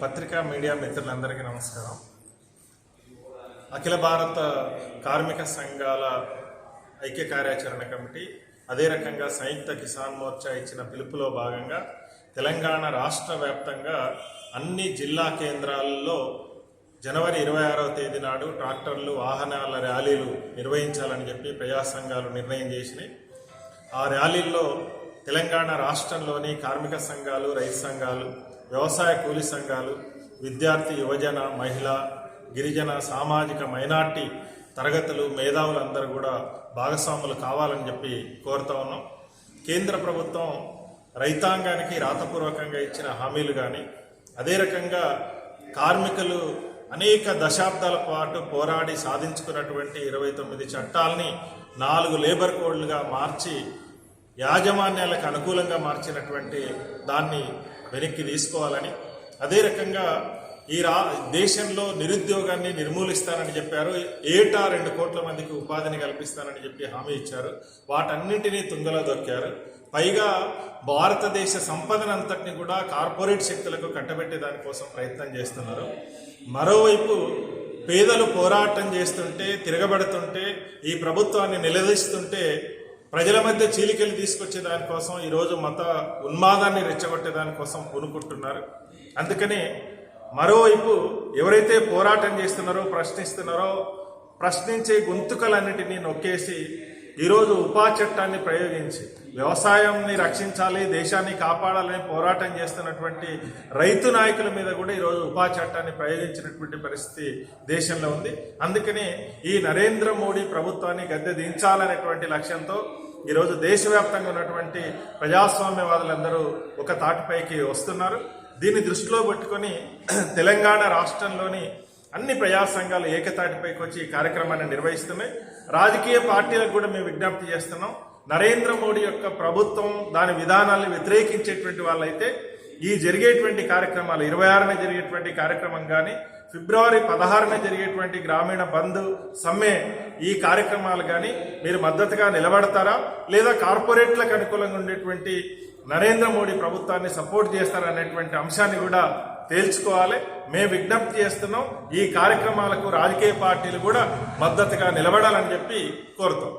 పత్రికా మీడియా మిత్రులందరికీ నమస్కారం. అఖిల భారత కార్మిక సంఘాల ఐక్య కార్యాచరణ కమిటీ అదే రకంగా సంయుక్త కిసాన్ మోర్చా ఇచ్చిన పిలుపులో భాగంగా తెలంగాణ రాష్ట్ర వ్యాప్తంగా అన్ని జిల్లా కేంద్రాల్లో జనవరి ఇరవై ఆరవ తేదీ నాడు ట్రాక్టర్లు వాహనాల ర్యాలీలు నిర్వహించాలని చెప్పి ప్రజా సంఘాలు నిర్ణయం చేసినాయి. ఆ ర్యాలీల్లో తెలంగాణ రాష్ట్రంలోని కార్మిక సంఘాలు రైతు సంఘాలు వ్యవసాయ కూలి సంఘాలు విద్యార్థి యువజన మహిళ గిరిజన సామాజిక మైనార్టీ తరగతులు మేధావులందరూ కూడా భాగస్వాములు కావాలని చెప్పి కోరుతా ఉన్నాం. కేంద్ర ప్రభుత్వం రైతాంగానికి రాతపూర్వకంగా ఇచ్చిన హామీలు కానీ అదే రకంగా కార్మికులు అనేక దశాబ్దాల పాటు పోరాడి సాధించుకున్నటువంటి ఇరవై తొమ్మిది చట్టాలని నాలుగు లేబర్ కోడ్లుగా మార్చి యాజమాన్యాలకు అనుకూలంగా మార్చినటువంటి దాన్ని వెనక్కి తీసుకోవాలని. అదే రకంగా ఈ రా దేశంలో నిరుద్యోగాన్ని నిర్మూలిస్తానని చెప్పారు. ఏటా రెండు కోట్ల మందికి ఉపాధిని కల్పిస్తానని చెప్పి హామీ ఇచ్చారు. వాటన్నింటినీ తుంగలో దొక్కారు. పైగా భారతదేశ సంపదనంతటిని కూడా కార్పొరేట్ శక్తులకు కట్టబెట్టే దానికోసం ప్రయత్నం చేస్తున్నారు. మరోవైపు పేదలు పోరాటం చేస్తుంటే తిరగబడుతుంటే ఈ ప్రభుత్వాన్ని నిలదీస్తుంటే ప్రజల మధ్య చీలికలు తీసుకొచ్చే దానికోసం ఈరోజు మత ఉన్మాదాన్ని రెచ్చగొట్టే దానికోసం పూనుకుంటున్నారు. అందుకని మరోవైపు ఎవరైతే పోరాటం చేస్తున్నారో ప్రశ్నిస్తున్నారో ప్రశ్నించే గొంతుకలన్నిటినీ నొక్కేసి ఈరోజు ఉపా చట్టాన్ని ప్రయోగించి వ్యవసాయంని రక్షించాలి దేశాన్ని కాపాడాలని పోరాటం చేస్తున్నటువంటి రైతు నాయకుల మీద కూడా ఈరోజు ఉపా చట్టాన్ని ప్రయోగించినటువంటి పరిస్థితి దేశంలో ఉంది. అందుకని ఈ నరేంద్ర మోడీ ప్రభుత్వాన్ని గద్దె దించాలనేటువంటి లక్ష్యంతో ఈరోజు దేశవ్యాప్తంగా ఉన్నటువంటి ప్రజాస్వామ్యవాదులందరూ ఒక తాటిపైకి వస్తున్నారు. దీన్ని దృష్టిలో పెట్టుకొని తెలంగాణ రాష్ట్రంలోని అన్ని ప్రజా సంఘాలు ఏకతాటిపైకి వచ్చి ఈ కార్యక్రమాన్ని నిర్వహిస్తున్నాయి. రాజకీయ పార్టీలకు కూడా మేము విజ్ఞప్తి చేస్తున్నాం. నరేంద్ర మోడీ యొక్క ప్రభుత్వం దాని విధానాలను వ్యతిరేకించేటువంటి వాళ్ళైతే ఈ జరిగేటువంటి కార్యక్రమాలు ఇరవై ఆరున జరిగేటువంటి కార్యక్రమం కానీ ఫిబ్రవరి పదహారున జరిగేటువంటి గ్రామీణ బంద్ సమ్మె ఈ కార్యక్రమాలు కానీ మీరు మద్దతుగా నిలబడతారా? లేదా కార్పొరేట్లకు అనుకూలంగా ఉండేటువంటి నరేంద్ర మోడీ ప్రభుత్వాన్ని సపోర్ట్ చేస్తారనేటువంటి అంశాన్ని కూడా తేల్చుకోవాలి. మేము విజ్ఞప్తి చేస్తున్నాం ఈ కార్యక్రమాలకు రాజకీయ పార్టీలు కూడా మద్దతుగా నిలబడాలని చెప్పి కోరుతాం.